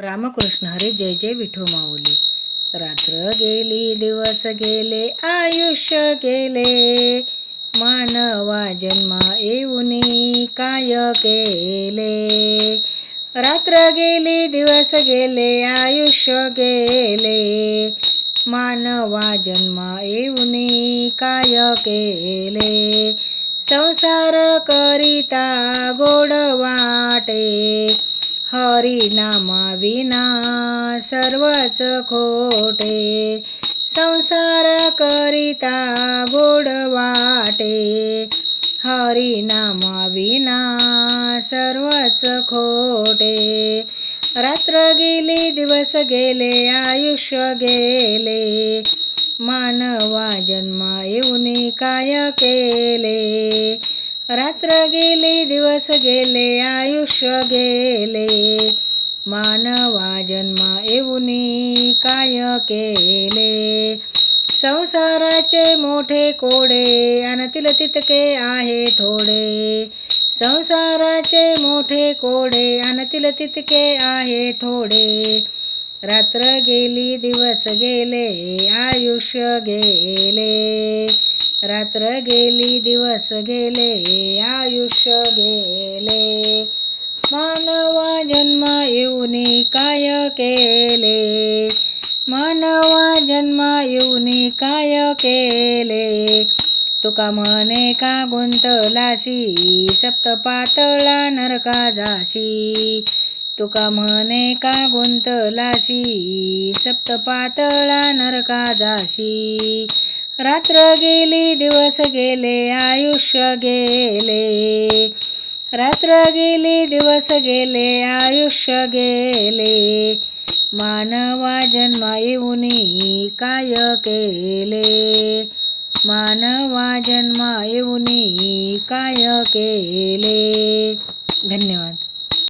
रामकृष्ण हरी जय जय विठू माऊली. रात्र गेली दिवस गेले आयुष्य गेले. मानवा जन्मा येऊन काय केले? रात्र गेली दिवस गेले आयुष्य गेले. मानवा जन्मा येऊन काय केले? संसार करिता गोड वाटे. हरिनामाविना सर्वच खोटे. संसार करिता गोड वाटे. हरिनामा विना सर्वच खोटे. रात्र गेली दिवस गेले आयुष्य गेले. मानवा जन्मा येऊन काय केले? रात्र गेली दिवस गेले आयुष्य गेले. मानवा जन्मा येऊन काय केले? संसाराचे मोठे कोडे अनतील तितके आहे थोडे. संसाराचे मोठे कोडे अनतील तितके आहे थोडे. रात्र गेली दिवस गेले आयुष्य गेले. रात्र गेली दिवस गेले आयुष्य गेले. मानवा जन्म येऊन काय केले? मानवा जन्म येऊन काय केले? तुका म्हणे का गुंतलासी सप्तपातळा नरका जाशी. तुका म्हणे का गुंतलासी सप्तपातळा नरका जाशी. रात्र गेली दिवस गेले आयुष्य गेले. रात्र गेली दिवस गेले आयुष्य गेले. मानवा जन्मा येऊन काय केले? मानवा जन्मा येऊन काय केले? धन्यवाद.